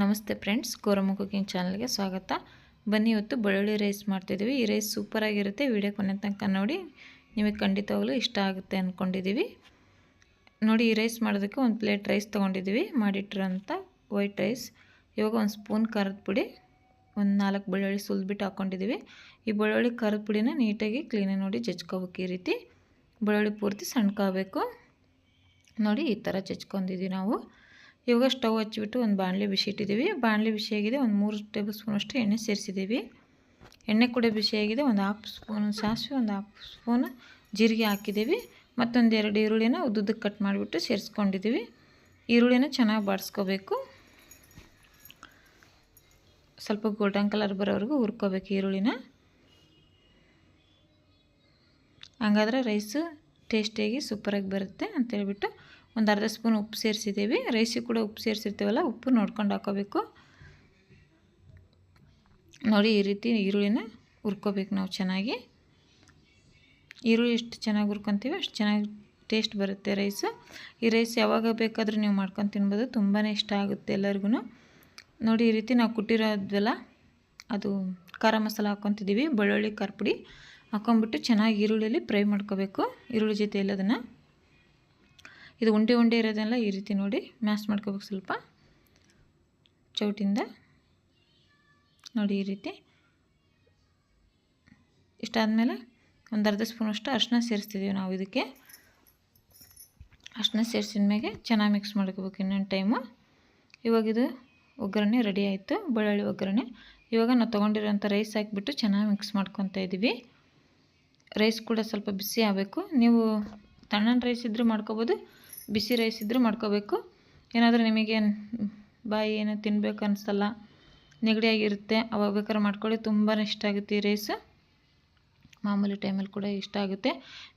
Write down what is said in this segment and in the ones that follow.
ನಮಸ್ತೆ friends, Goramma cooking ಚಾನಲ್ಗೆ ಸ್ವಾಗತ. ಬನ್ನಿ, ಇವತ್ತು ಬೆಳ್ಳುಳ್ಳಿ ರೈಸ್ ಮಾಡ್ತಿದ್ದೀವಿ. ಈ ರೈಸ್ ಸೂಪರಾಗಿರುತ್ತೆ ವಿಡಿಯೋ ಕೊನೆ ತನಕ ನೋಡಿ. ನಿಮಗೆ ಖಂಡಿತವಾಗಲೂ ಇಷ್ಟ ಆಗುತ್ತೆ ಅಂದ್ಕೊಂಡಿದ್ದೀವಿ ನೋಡಿ, ಈ ರೈಸ್ ಮಾಡೋದಕ್ಕೆ ಒಂದು ಪ್ಲೇಟ್ ರೈಸ್ ತೊಗೊಂಡಿದ್ದೀವಿ. ಮಾಡಿಟ್ಟಿರೋಂಥ ವೈಟ್ ರೈಸ್. ಇವಾಗ ಒಂದು ಸ್ಪೂನ್ ಖಾರದ ಪುಡಿ, ಒಂದು ನಾಲ್ಕು ಬೆಳ್ಳುಳ್ಳಿ ಸುಲಿದ್ಬಿಟ್ಟು ಹಾಕ್ಕೊಂಡಿದ್ದೀವಿ. ಈ ಬೆಳ್ಳುಳ್ಳಿ ಖಾರದ ಪುಡಿನ ನೀಟಾಗಿ ಕ್ಲೀನಾಗಿ ನೋಡಿ ಜಜ್ಕೋಬೇಕು ಈ ರೀತಿ. ಬೆಳ್ಳುಳ್ಳಿ ಪೂರ್ತಿ ಸಣ್ಕೋಬೇಕು ನೋಡಿ, ಈ ಥರ ಜಜ್ಕೊಂಡಿದ್ದೀವಿ ನಾವು. ಇವಾಗ ಸ್ಟವ್ ಹಚ್ಚಿಬಿಟ್ಟು ಒಂದು ಬಾಣಲೆ ಬಿಸಿ ಇಟ್ಟಿದ್ದೀವಿ. ಬಾಣಲೆ ಬಿಸಿಯಾಗಿದೆ ಒಂದು ಮೂರು ಟೇಬಲ್ ಸ್ಪೂನಷ್ಟು ಎಣ್ಣೆ ಸೇರಿಸಿದ್ದೀವಿ. ಎಣ್ಣೆ ಕೂಡ ಬಿಸಿಯಾಗಿದೆ ಒಂದು ಹಾಫ್ ಸ್ಪೂನ್ ಸಾಸಿವೆ, ಒಂದು ಹಾಫ್ ಸ್ಪೂನ್ ಜೀರಿಗೆ ಹಾಕಿದ್ದೀವಿ. ಮತ್ತೊಂದು ಎರಡು ಈರುಳ್ಳಿನ ಉದ್ದುದ್ದಕ್ಕೆ ಕಟ್ ಮಾಡಿಬಿಟ್ಟು ಸೇರಿಸ್ಕೊಂಡಿದ್ದೀವಿ. ಈರುಳ್ಳಿನ ಚೆನ್ನಾಗಿ ಬಾಡಿಸ್ಕೋಬೇಕು. ಸ್ವಲ್ಪ ಗೋಲ್ಡನ್ ಕಲರ್ ಬರೋವರೆಗೂ ಹುರ್ಕೋಬೇಕು ಈರುಳ್ಳಿನ. ಹಂಗಾದ್ರೆ ರೈಸು ಟೇಸ್ಟಿಯಾಗಿ ಸೂಪರಾಗಿ ಬರುತ್ತೆ ಅಂತೇಳ್ಬಿಟ್ಟು ಒಂದು ಅರ್ಧ ಸ್ಪೂನ್ ಉಪ್ಪು ಸೇರಿಸಿದ್ದೀವಿ. ರೈಸಿಗೆ ಕೂಡ ಉಪ್ಪು ಸೇರಿಸಿರ್ತೀವಲ್ಲ, ಉಪ್ಪು ನೋಡ್ಕೊಂಡು ಹಾಕೋಬೇಕು. ನೋಡಿ ಈ ರೀತಿ ಈರುಳ್ಳಿನ ಹುರ್ಕೋಬೇಕು ನಾವು ಚೆನ್ನಾಗಿ. ಈರುಳ್ಳಿ ಎಷ್ಟು ಚೆನ್ನಾಗಿ ಹುರ್ಕೊತೀವಿ ಅಷ್ಟು ಚೆನ್ನಾಗಿ ಟೇಸ್ಟ್ ಬರುತ್ತೆ ರೈಸು ಈ ರೈಸ್ ಯಾವಾಗ ಬೇಕಾದರೂ ನೀವು ಮಾಡ್ಕೊಂಡು ತಿನ್ಬೋದು ತುಂಬಾ ಇಷ್ಟ ಆಗುತ್ತೆ ಎಲ್ಲರಿಗೂ ನೋಡಿ ಈ ರೀತಿ ನಾವು ಕುಟ್ಟಿರೋದ್ವಲ್ಲ, ಅದು ಖಾರ ಮಸಾಲ ಹಾಕ್ಕೊತಿದ್ದೀವಿ, ಬೆಳ್ಳುಳ್ಳಿ ಖಾರ ಪುಡಿ ಹಾಕ್ಕೊಂಬಿಟ್ಟು ಚೆನ್ನಾಗಿ ಈರುಳ್ಳಿಯಲ್ಲಿ ಫ್ರೈ ಮಾಡ್ಕೋಬೇಕು. ಈರುಳ್ಳಿ ಜೊತೆ ಎಲ್ಲದನ್ನು ಇದು ಉಂಡೆ ಉಂಡೆ ಇರೋದೆಲ್ಲ ಈ ರೀತಿ ನೋಡಿ ಮ್ಯಾಶ್ ಮಾಡ್ಕೋಬೇಕು ಸ್ವಲ್ಪ. ಚೌಟಿಂದ ನೋಡಿ ಈ ರೀತಿ. ಇಷ್ಟಾದಮೇಲೆ ಒಂದು ಅರ್ಧ ಸ್ಪೂನಷ್ಟು ಅರ್ಶಿನ ಸೇರಿಸ್ತಿದ್ದೀವಿ ನಾವು ಇದಕ್ಕೆ. ಅರ್ಶಿನ ಸೇರಿಸಿದ ಮೇಲೆ ಚೆನ್ನಾಗಿ ಮಿಕ್ಸ್ ಮಾಡ್ಕೋಬೇಕು ಇನ್ನೊಂದು ಟೈಮು ಇವಾಗ ಇದು ಒಗ್ಗರಣೆ ರೆಡಿ ಆಯಿತು, ಬೆಳ್ಳುಳ್ಳಿ ಒಗ್ಗರಣೆ. ಇವಾಗ ನಾವು ತೊಗೊಂಡಿರೋಂಥ ರೈಸ್ ಹಾಕಿಬಿಟ್ಟು ಚೆನ್ನಾಗಿ ಮಿಕ್ಸ್ ಮಾಡ್ಕೊತಾ ಇದ್ದೀವಿ ರೈಸ್ ಕೂಡ ಸ್ವಲ್ಪ ಬಿಸಿ ಆಗಬೇಕು. ನೀವು ತಣ್ಣನ ರೈಸ್ ಇದ್ದರೂ ಮಾಡ್ಕೋಬೋದು ಬಿಸಿ ರೈಸ್ ಇದ್ದರೂ ಮಾಡ್ಕೋಬೇಕು. ಏನಾದರೂ ನಿಮಗೆ ಬಾಯಿ ಏನೋ ತಿನ್ಬೇಕು ಅನಿಸಲ್ಲ ನೆಗಡಿ ಆಗಿರುತ್ತೆ ಅವಾಗ ಬೇಕಾದ್ರೆ ಮಾಡ್ಕೊಳ್ಳಿ. ತುಂಬಾ ಇಷ್ಟ ಆಗುತ್ತೆ ಈ ರೈಸ್ ಮಾಮೂಲಿ ಟೈಮಲ್ಲಿ ಕೂಡ ಇಷ್ಟ ಆಗುತ್ತೆ.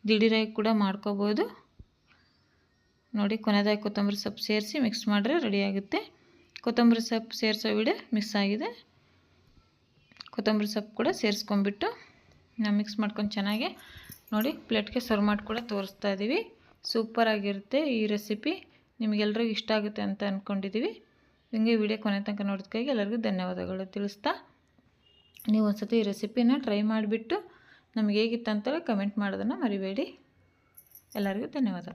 ದಿಢೀರಾಗಿ ಕೂಡ ಮಾಡ್ಕೋಬೋದು. ನೋಡಿ, ಕೊನೆದಾಗಿ ಕೊತ್ತಂಬರಿ ಸೊಪ್ಪು ಸೇರಿಸಿ ಮಿಕ್ಸ್ ಮಾಡಿದ್ರೆ ರೆಡಿ ಆಗುತ್ತೆ. ಕೊತ್ತಂಬರಿ ಸೊಪ್ಪು ಸೇರಿಸೋ ವಿಡಿಯೋ ಮಿಕ್ಸ್ ಆಗಿದೆ. ಕೊತ್ತಂಬರಿ ಸೊಪ್ಪು ಕೂಡ ಸೇರಿಸ್ಕೊಂಬಿಟ್ಟು ನಾವು ಮಿಕ್ಸ್ ಮಾಡ್ಕೊಂಡು ಚೆನ್ನಾಗಿ ನೋಡಿ ಪ್ಲೇಟ್ಗೆ ಸರ್ವ್ ಮಾಡಿ ಕೂಡ ತೋರಿಸ್ತಾ ಇದ್ದೀವಿ ಸೂಪರಾಗಿರುತ್ತೆ ಈ ರೆಸಿಪಿ. ನಿಮಗೆಲ್ರಿಗೂ ಇಷ್ಟ ಆಗುತ್ತೆ ಅಂತ ಅಂದ್ಕೊಂಡಿದ್ದೀವಿ ಹಿಂಗೆ ವಿಡಿಯೋ ಕೊನೆ ತನಕ ನೋಡೋದಕ್ಕಾಗಿ ಎಲ್ಲರಿಗೂ ಧನ್ಯವಾದಗಳು. ತಿಳಿಸ್ತಾ? ನೀವು ಒಂದು ಸತಿ ಈ ರೆಸಿಪಿನ ಟ್ರೈ ಮಾಡಿಬಿಟ್ಟು ನಮಗೆ ಹೇಗಿತ್ತು ಕಮೆಂಟ್ ಮಾಡೋದನ್ನು ಮರಿಬೇಡಿ. ಎಲ್ಲರಿಗೂ ಧನ್ಯವಾದ.